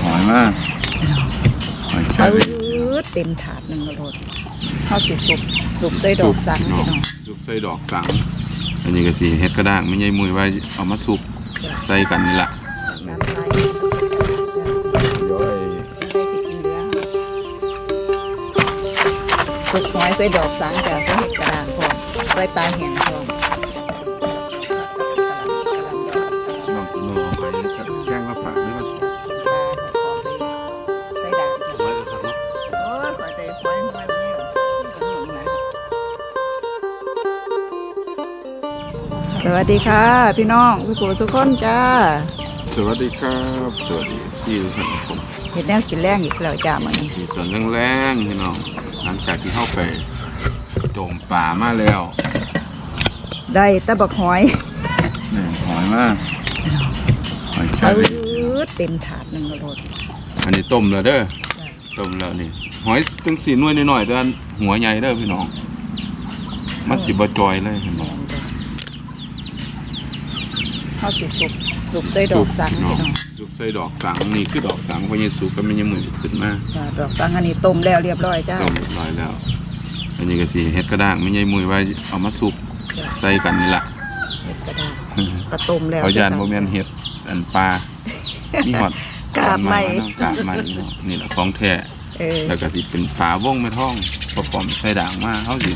หอยมากหอยแคเอารงเต็มถาดหนึ่งกระโดดเขาสิสุบสุบใส่ดอกสังพี่น้องซุปใส่ดอกสัง อันนี้ก็สีเฮ็ดกระด้างไม่ใช่มือไว้เอามาซุปใส่กันนี่ละน้ำลายเดี๋ยวไอ้ได้ไปกินเนื้อสุกหอยใส่ดอกสังแต่ใส่เห็ดกระด้างพร้อมใส่ปลาแห้งพร้อม สวัสดีค่ะ พี่น้องพี่ปู่ทุกคนจ้า สวัสดีครับ สวัสดีที่ทุกท่านผมเห็ดแนวกินแรงอีกแล้วจ้ามื้อนี้มีตอนแรงๆพี่น้องหลังจากที่เข้าไปโจมป่ามาแล้วได้ตะบักหอยนี่หอยมากหอยแครเอางเต็มถาดหนึ่งกระโดดอันนี้ต้มแล้วเด้อต้มแล้วนี่หอยจังสีหน่วยน้อยๆแต่อันหัวใหญ่เด้อพี่น้องมันสิบ่จอยเลยเห็นบ่ เขาสิสุบสุบใส่ดอกสังพี่น้องซุปใส่ดอกสังนี่คือดอกสังเพราะยังสุกก็ไม่ยังมือขึ้นมาจ้ะดอกสังอันนี้ต้มแล้วเรียบร้อยจ้า ต้มเรียบร้อยแล้วอันนี้ก็สิเฮ็ดกระด้างไม่ใช่มือไว้เอามาซุปจ้ะ ใส่กันนี่ละเห็ดกระดาษก็ต้มแล้วเขายานบ่แม่นเฮ็ดอันปลามีฮอดกาบไหมกาบไหมเนาะนี่แหละของแท้ เออแล้วก็สิเป็นปลาวงไม่ท้องประกอบใส่ด่างมาเฮาสิ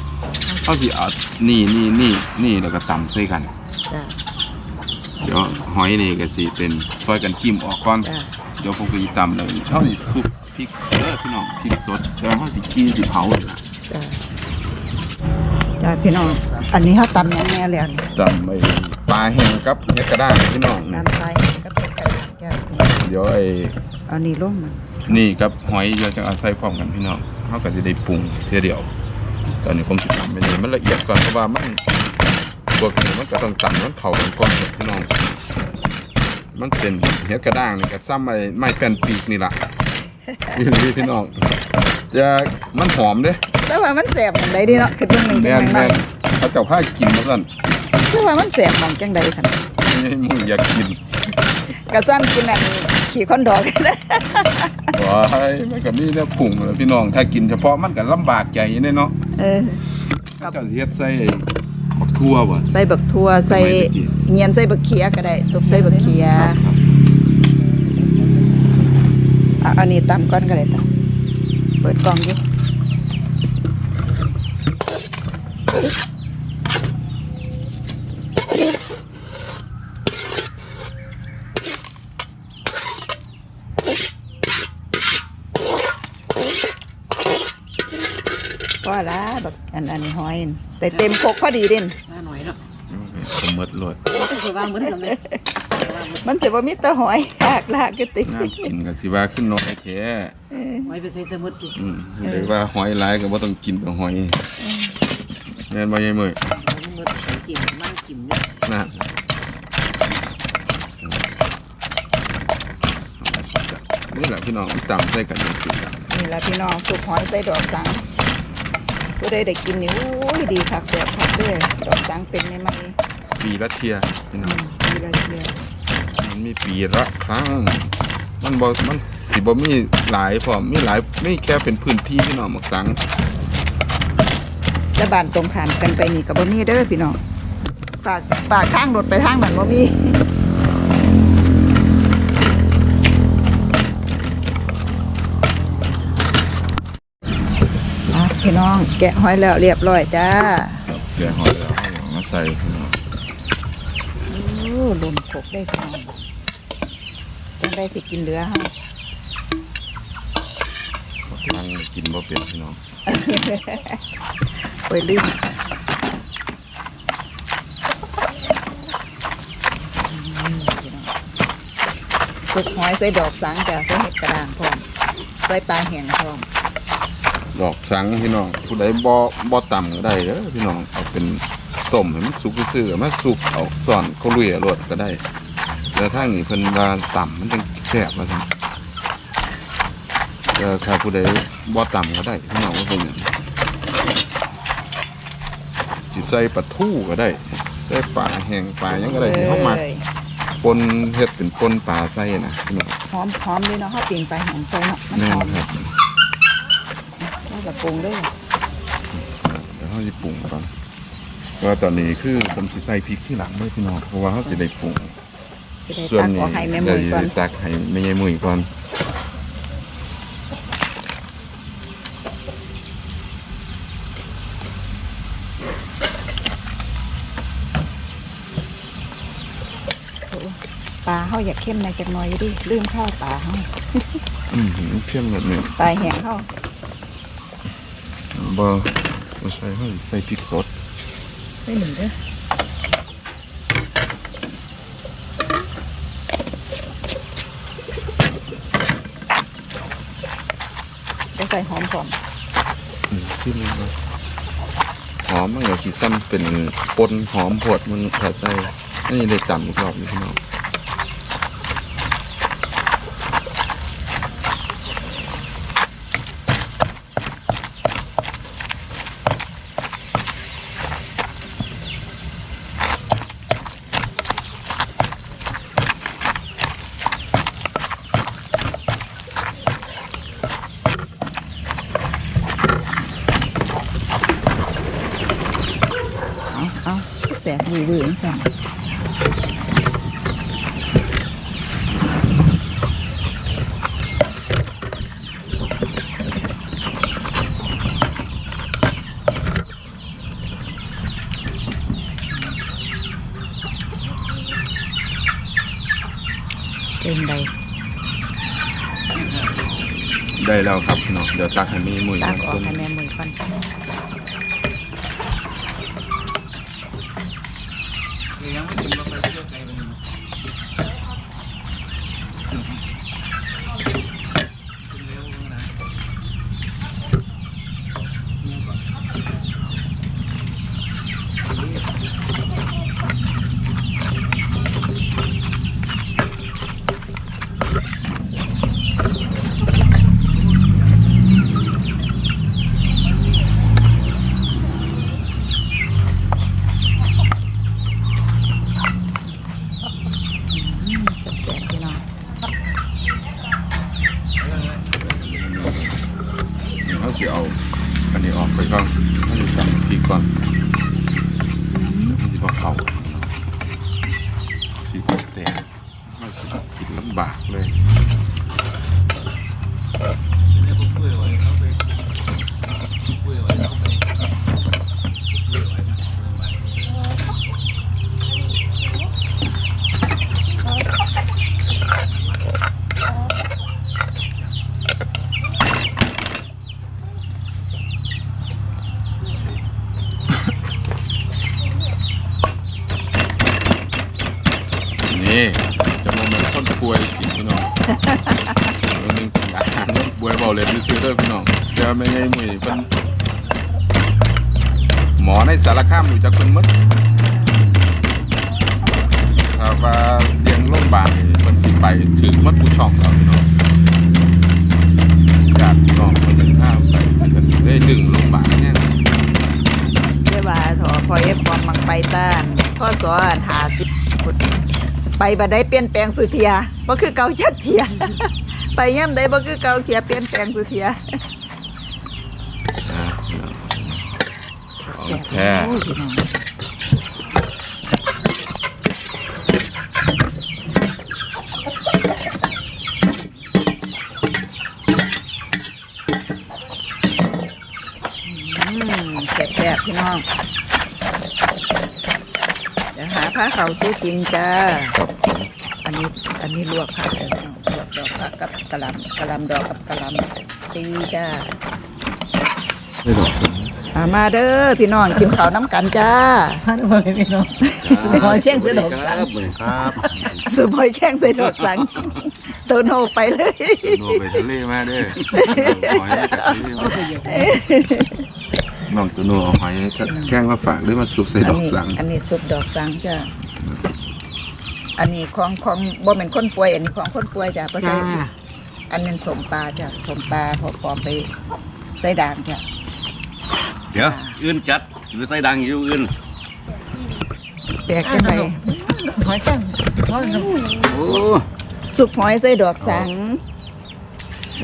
เฮาสิเอานี่นี่นี่นี่แล้วก็ตำใส่กัน จ้า เดี๋ยวหอยนี่ก็สิเป็นซอยกันกิ้มออกก่อนจ้าเดี๋ยวผมก็สิตำแล้วเฮาสิซุปพริกเด้อพี่น้องพริกสดแต่ว่าเฮาสิกี้สิเผาเลยล่ะจ้าจ้าพี่น้อง อันนี้เขาตำยังแน่แล้วนี่ตำไอ้ปลาแห้งกับเฮ็ดกระด้างพี่น้องนี่น้ำใส่กับเห็ดกระดาษจ้าเดี๋ยวไอ้เอานี่ลงมันนี่กับหอยเดี๋ยวจะเอาใส่พร้อมกันพี่น้องเฮาก็จะได้ปรุงเทียเดียว ตอนนี้ผมสิตำไปนี่มันละเอียดก่อนเพราะว่ามัน พวกนี้มันก็ต้องตำมันเข้ากันก่อนพี่น้อง มันเป็นเฮ็ดกระด้างนี่ก็ซ้ำไม้ไม้แป้นปีกนี่ล่ะนี่พี่น้องจะมันหอมเด้แต่ว่ามันแสบหมองใดดีเนาะคือเบิ่งหนึ่งจัแม่งนได๋แม่นเขาเจ้าพากินมาสั่นคือว่ามันแสบหมองจังใดคั่นไม่ให้มึงอยากกินกระซ้ำกินอันขี่คอนดอกนะว้ายมันก็มีแนวปรุงเลยพี่น้องถ้ากินเฉพาะมันก็ลำบากใจแน่เนาะ เออเขาเจ้าสิเฮ็ดใส่ บักทั่วบ่ใส่บักทั่วใส่เงียนใส่บักเขียก็ได้ซุปใส่บักเขียครับครับอะอันนี้ตำก้อนก็ได้ตำเปิดกล่องดิ ละบักอันอันนี้หอยน่ะแต่เต็มโคกพอดีเด่นมาหน่อยเนาะสมมติโลดต้องไปวางเหมือนกันเลยมันสิบ่มีแต่หอยลากลากก็ติน้ำกินก็สิว่าขึ้นน้อยแท้ไว้ไปใส่สมุดดิอืมเรียกว่าหอยหลายก็บ่ต้องกินแต่หอยแม่นบ่ยายมื้อสมุดกินมันกินเนี่ยน่านี่แหละพี่น้องตำใส่กันจังซี่ล่ะนี่ละพี่น้องสุกหอยใส่ดอกสัง ผู้ใดได้กินนี่โอ้ยดีคักแซ่บคักเด้อดอกสังเป็นใหม่ปีละเที่ยพี่ๆน้องดีละเทียมันมีปีละครั้ง มันบ่มันสิบ่มีหลายพร้อมมีหลายมีแค่เป็นพื้นที่พี่น้องหมักสังแล้วบ้านตรงข้ามกันไปนี่ก็บ่มีเด้อพี่น้องปากปากทางรถไปทางบ้านบ่มี น้อง แกะหอยแล้วเรียบร้อยจ้าแกะหอยแล้วเอามาใส่พี่น้องโอ้ลมกได้พี่น้องจังได้สิกินเหลือเฮาทางกินบ่เป็นพี่น้องโอ้ยลืมสุกหอยใส่ดอกสังจ้ะใส่เห็ดกระด้างพร้อมใส่ปลาแห้งพร้อม ดอกสังพี่น้องผู้ใดบ่บ่ต่ำก็ได้เด้อพี่น้องเอาเป็นต้มให้มันสุกซื่อๆมาสุกเอาซ่อนเขาลุยเอารสก็ได้ แล้วทางนี้เพิ่นว่าต่ำมันจังแซ่บว่าซั่นแต่ถ้าผู้ใดบ่ต่ำก็ได้พี่น้องว่าเป็นหยังสิใส่ปลาทูก็ได้ใส่ปลาแห้งปลาหยังก็ได้ที่เฮามักอ้ยปนเฮ็ดเป็นปนปลาไส้นะพี่น้องหอมหอมด้วยเนาะเขาปิ่งไปหอมใจเนาะมันแม่หนอม ครับ แล้วก็ปรุงด้วยเดี๋ยวเขาจะปรุงก่อนว่าตอนนี้คือผมสิใส่พริกที่หลังด้วยพี่น้องเพราะว่าเขาจะได้ปรุงสิได้ส่วนตักนี้ขอให้แม่เดี๋มืยวอก่อน จะตักให้แม่ยายมุยก่อนปลาเขาอยากเข้มในจักหน่อยอยู่ดิลืมข้าวปลาเขาอืมเข้มแบบนี้ปลาแห้งเขา บ่บ่ใส่เขาสิใส่พริกสดไม่หนึ่งเด้อจะใส่หอมผอมอืมซิมเลยนะหอมมันก็สิซ้ำเป็นปนหอมโพดมันถ้าใส่อันนี้ได้ต่ำอีกรอบหนึงพี่น้อง เอาเอาแตกบือบือสั่ง เป็นใดได้แล้วครับพี่น้องเดี๋ยวตักให้แม่ยายมุยตักออกต้มให้แม่มือก่อน แซ่บๆพี่น้อง เดี๋ยวเขาสิเอาอันนี้ออกไปก่อนเขาจะใส่พริกก่อนมันสิบ่เข้าพริกมันแตกเขาสิ กินลำบากเลย นี่จะมองเป็นคนป่วยกินพี่น้องเรื่องหนึงอาหารมันป่ วยเบาเลยซื้อๆเด้อพี่น้องเดี๋ยวไม่ไงมือเป็นหมอในสารคามอยู่จากคนมดถ้าว่าเรียงโรงพยาบาลนี่มันสิไปถึงมัดผู้ช่องแล้วพี่น้องญาติพี่น้องมันข้ามไปก็สิได้ดึงโรงพยาบาลเนี่ยเรียกว่าถอพอเอฟปอมมังไปต้านก็สอนหาสิบไปบัดได้เปลี่ยนแปลงสุเทียบ่คือเกาจักเทีย ไปย่ำได้บ่คือเก่าเทียเปลี่ยนแปลงสุเทียอ่าพี่น้องของแท้โอ้ยพี่น้องอืมแซ่บๆพี่น้องเดี๋ยวหาผ้าเขาวสู้กินจ้าครับผมอันนี้ อันนี้ลวกผักเด้อพี่น้องลวกดอกผักกับกะหล่ำกะหล่ำดอกกับกะหล่ำตีจ้าได้ดอกผมอ่ามาเด้อพี่น้องกินข้าวน้ำกันจ้าพันมาพี่น้องสุดหอยเช่งสุดดอกสังครับสุบอยแข้งใส่ดอกสังโตโนไปเลย โนไปทะเลมาเด้อหอยจากทะเลมาน้องตัวโนเอาหอยแข้งมาฝากหรือมาซุปใส่ดอกสัง อันนี้ซุปดอกสังจ้าอันนี้ของของบ่เป็นคนป่วย อันนี้ของคนป่วยจ้ะบ่ใส่พริก อันนั้นสมปลาจ้ะสมปลาพอพร้อมไปใส่ด่างจ้ะเดี๋ยวอื่นจัดจะไปใส่ดังอยู่อื่นแปลกจังไดหอยแข้งหอยโอ้สุกหอยใส่ดอกสัง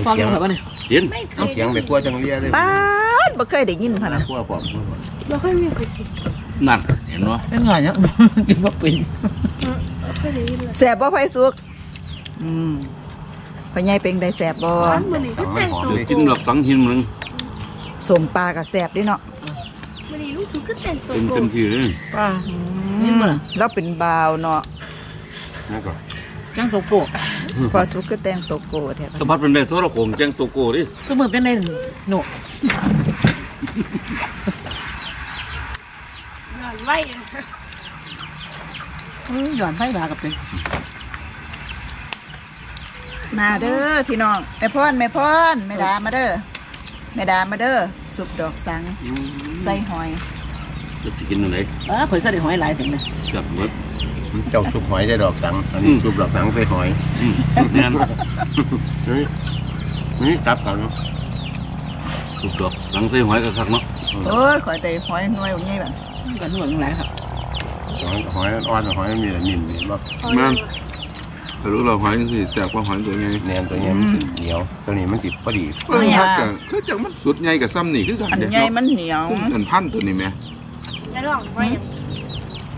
ฟองยังไงวะเนี่ยกินเอาเสียงไปคั่วจังเลียเลยป้าดบ่เคยได้ยินพะนะคั่วปอมคั่วปอมเราค่อยมีคนกินนั่นเห็นบ่เป็นไงเนี่ยกินบ่เป็นเราค่อยได้ยินเลยแสบบ่ไผสุกอืม พ่อใหญ่เป็นได้แสบบ่ร้านมันนี่ก็แต่งตัวเดี๋ยวกินแบบสังหินมึงสมปลาก็แสบเด้เนาะมันนี่ลูกชุดก็แต่งตัวเต็มเต็มที่เลยป้ายินบ่ล่ะเราเป็นบาวเนาะนั่นก็จังโตโกพอสุกก็แต่งโตโกแท้สะพัดเป็นได้โทรโขงแจ้งตัวโกดิสมือเป็นในหนูนอนไว้อะหย่อนไฟบากับเป็น มาเด้อพี่น้องแม่พรแม่พรแม่ดามาเด้อแม่ดามาเด้อสุกดอกสังใส่หอยจะสิกินอะไรป้าข่อยใส่หอยหลายถึงเลยจับหมดเจ้าซุปหอยได้ดอกสังอันนี้ซุปดอกสังใส่หอยอืมแน่นนี่นี่ตับกันถูกดอกสังใส่หอยกับคักเนาะโอ้ยขอยได้หอยหน่วยใหญ่บัดกันหน่วยหลายครับหอยหอยอ่อนหอยมีแต่นิ่มนี่บ่เอาแม่น เลยถ้ารู้เราหอยจังซี่แสบกว่าหอยตัวใหญ่แนนตัวเนี้ยมันสิเหนียวตัวนี้มันติดพอดีเพิ่นฮักกันคือจังมันสุดใหญ่กับซ้ำนี่คือกันอันเด้ใหญ่เนาะมันเหนียวซึ่งอันพันตัวนี้แม่แล้วลองไว้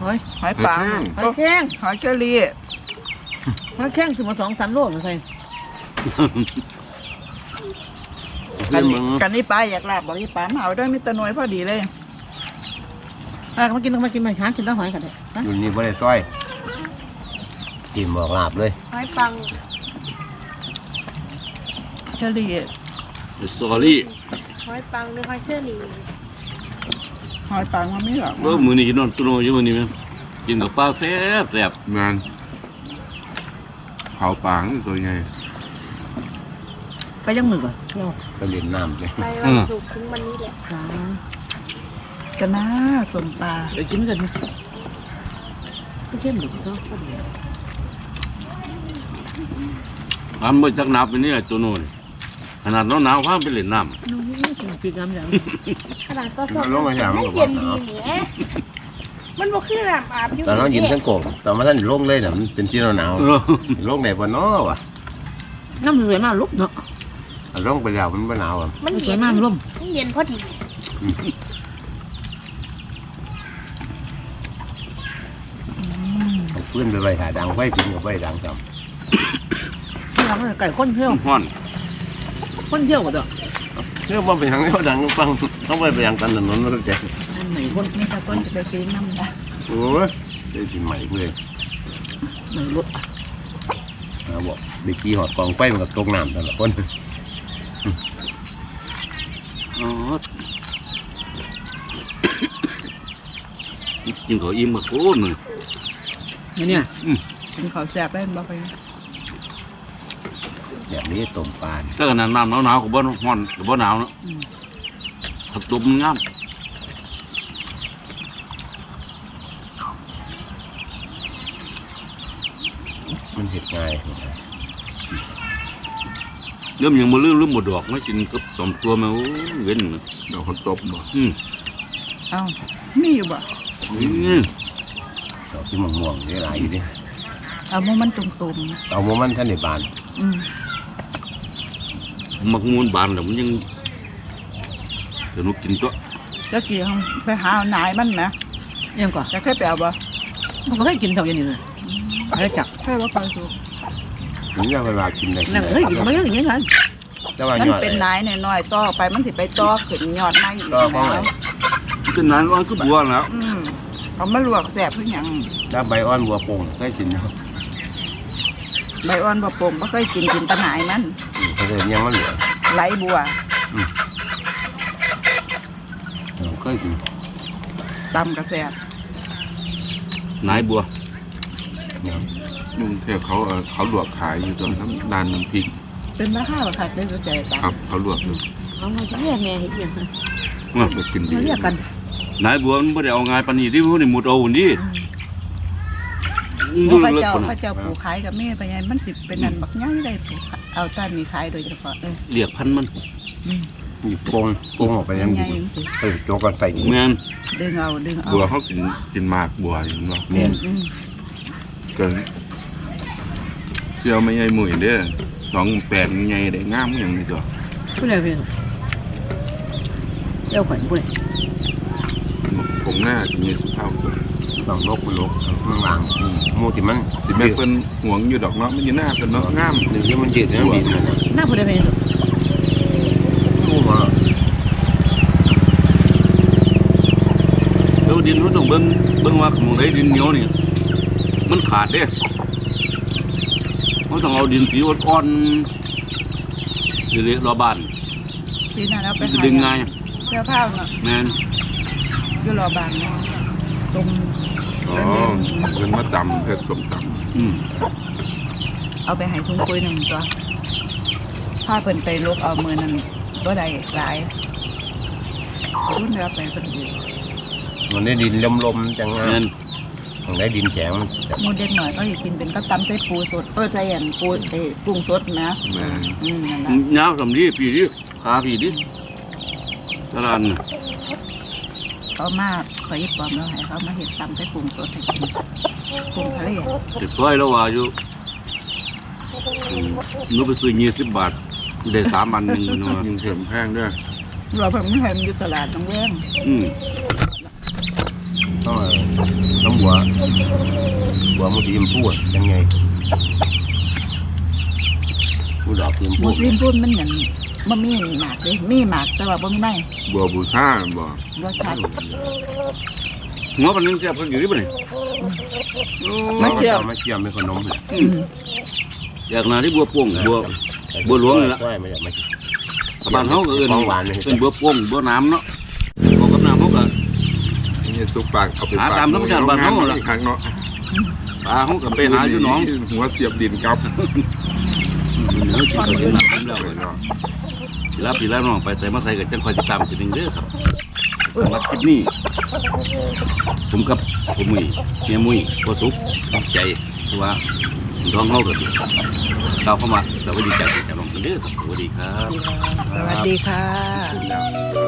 หอยหอยปังหอยแข้งหอยเชอรี่หอยแข้งสิมาสองสามโลเลยใส่กันเพื่อนนี่มึงกันนี่ปลาอยากลาบบอกนี่ปลามาเอาได้มีแตะหน่วยพอดีเลยป้าก็มากินต้องมากินมาช้ากินต้องหอยกันเลยนะอยู่นี่บ่ได้ซอย กินบอกลาบเลยไม้ปังเชอรี่สอรี่ไม้ปังหรือไม้เสื้อหนีหอยปังมันไม่หรอกเออมือนี้กินนอนตุโนอยู่มื้อนี้แม่กินกับปลาแซ่บแซ่บแม่นเผาปางนี่ตัวใหญ่ไปยังมือก่อนไปเล่นน้ำเลยไปวันศุกร์ถึงวันนี้แหละจ้ากันนะสมปลาไปกินกันเข้มหรือก็พอดี อันบ่จักนับไปนี่แหละตัวโน่นขนาดน้องหนาวๆพาไปเล่นน้ำนู้นปีกำอย่างขนาดก็สอบลงมาอย่างมันก็เย็นดีนาวแหมมันบ่คือน้ำอาบอยู่ตอนเรายินทั้งโกงตอนมาท่านลงเลยน่ะมันเป็นที่หนาวเออๆลงไหนบ่น้อวะน้ำสวยมากลุกเนาะอันลงไปแล้วมันบ่หนาวอะมันสวเย็นมากร่มมันเย็นพอดีเอาปืนไปไว้ถ่าดังไฟปิงกับไฟดังซ้ที่ เราไก่ข้นเที่ยวฮ้อนข้นเที่ยวกันเด้อำเรื่องว่าเป็นทางนี้ว่าดังฟังต้องไปไปยังกันถนนมันก็จะอันไหนข้นนี่ตะก้นจะไปปีนน้ำนะโอ้ยได้สิใหม่เพื่อนไหนรถนะบอกไปขี่หอดกองไฟมันก็ตกน้ำแต่ละคนอ๋อกินข้าวอิ่มมาโคตรเลยนี่เนี่ยเป็นข้าวแซ่บได้บ่ไป แบบนี้ต้มปลาถ้าขนาดน้ำหนาวๆก็บ่ฮ้อนก็บ่หนาวเนาะถ้าตุ่มงามมันเห็ดง่ายเริ่มยังบ่ลืมลืมบ่ดอกมากินกับสมตัวแม่โอ้เว้นเดี๋ยวเขาตบบ่อืมเอ้ามีอยู่บ่อืมดอกที่มันม่วงนี่หลายอยู่ดิเอาหมูมันตุ่มเอาโมมันท่านในบานๆอืม มักมูนบานแล้วมันยังเดี๋ยวหนูกินตัวจะกี่ห้องไปหาเอานายมันนะยังก่อนจะเคยไปเอาบ่มันก็ให้กินเท่าอย่างนี้เลยให้จับเคยบ่เคยสูถึงจะเวลากินได้นั่งเฮ้ยกินไม่ยังอย่างนี้กันจะว่ามันยอดเป็นนายน้อยๆต่อไปมันสิไปต่อขึ้นยอดไม้อีกก็เพราะแล้วกินนานร้อนก็บัวแล้วอืมเอามาลวกแซ่บคือหยังถ้าใบอ่อนบัวโป่งเคยกินเนาะใบอ่อนบ่ปมบ่เคยกินกินแตะหนายมัน เคยยังมันเหลือไหลบัวเคยกินตำกระแซ่บนายบัวนุ่งเทพเขาเขาลวกขายอยู่ตรงทั้งด้านน้ำพริก เป็นราคาบ่คักได้สนใจตามครับ เขาลวกอยู่เอามาเรียกแม่เห็นยังไงไปกินดีเรียกกันนายบัวมันไม่ได้เอางานปนีที่พวกนี้หมดเอาหุ่นดิ ดูมูพระเลิกเจ้าคนพระเจ้าปลูกขายกับแม่ไปไงมันสิเป็นนันบักย่างได้ปลูกขายเอาต้านมีขายโดยเฉพาะเลยเรียกพันมันมีโป่งโป่งออกไปยังใหญ่ดีจังสิเออโจกกันใส่นี่แม่นดึงเอาดึงเอาบัวเขากินกินหมากบัวอยู่เนาะเนี่ยอืมก็เที่ยวไม่ใหญ่หมุ่ยเด้อสองแปดใหญ่ได้งามอย่างนี้ตัวผู้ใดเป็นเจ้าขวัญผู้ใดผมหน้าจะมีสุภาพตัว ต้องลกมันลกข้างล่างหมูที่มันสิแม่เพิ่นห่วงอยู่ดอกเนาะมันอยู่หน้าเพิ่นเนาะงามหนึ่งที่มันยืดนั่นดินนั่นน่ะหน้าผู้ใดเป็นหมูมาแล้วดินมันต้องเบิ่งเบิ่งว่าหมองใดดินเหนียวนี่มันขาดเด้มันต้องเอาดินสีอ่อนๆสิเละรอบบ้านปีหน้าเราไปมันจะหาดึงง่ายเสื้อผ้าเนาะแม่นอยู่รอบานเนาะตรง อ๋อเพิ่นมาตำเฮ็ดสมตอืมเอาไปให้ทุ่งปุ้ยหนึ่งตัวพาเพิ่นไปลบเอามือนั้นบ่ได้หลายรุ่นเรือไปเพิ่นอยู่มันได้ดินลมๆจังงาแม่มนมันได้ดินแข็งมันจะหมูเด็กหน่อยก็อยากกินเป็นก็ตำใส่ปูสดเออใส่อันปูเอ้กุ้งสดนะำแม่อืมนั่นล่ะยาวสำลีพี่ดิขาพี่ดิตลาดน่ะ เขามาขอยิบปลอมแล้วให้เขามาเห็ดตำใส่กุ้งสดให้กินกุ้งทะเลติดต้อยแล้วว่าอยู่อืมหนูไปซื้อยี่สิบบาทได้สามอันหนึ่งเนาะยิงเข็มแพงด้วยเราเพิ่งเห็นอยู่ตลาดน้องแว้งอืมต้องเอาน้ำบัวบัวมันสีชมพูอะยังไงผู้ดอกสีชมพูมูซีนพูดมันเหมือน มันมีหมากเลยมีหมากแต่ว่าบ่มีในบัวบูชาบ่รสชาติหัวมันยังแซ่บกันอยู่ดิบ่นี่มันเชื่อมไม่เชื่อมไม่ขนมเลยอืมอยากนาที่บัวโป่งบัวบัวหลวงนี่ล่ะใช่ไม่อยากมากินบ้านเฮาก็เอิ้นของหวานเลยเอิ้นบัวโป่งบัวน้ำเนาะบัวกับน้ำเฮาก็นี่สุกปากเอาไปหาปากตามธรรมชาติบ้านเฮาล่ะอีกครั้งเนาะปลาเฮาก็ไปหาอยู่หนองหัวเสียบดินกับเนื้อที่เขาจะหนักแล้วเนาะ เวลาพี่แล้วน้องไปใส่มาใส่กับจังคอยติดตามทีหนึงเด้อครับสำหรับคลิปนี้ ผมกับผมมุยเมียมุยก็สุขใจคือว่าท้องเฮาก็ดีก้าวเข้ามาสวัสดีจากพี่จากน้องเด้อครับสวัสดีครับ สวัสดีค่ะแล้ว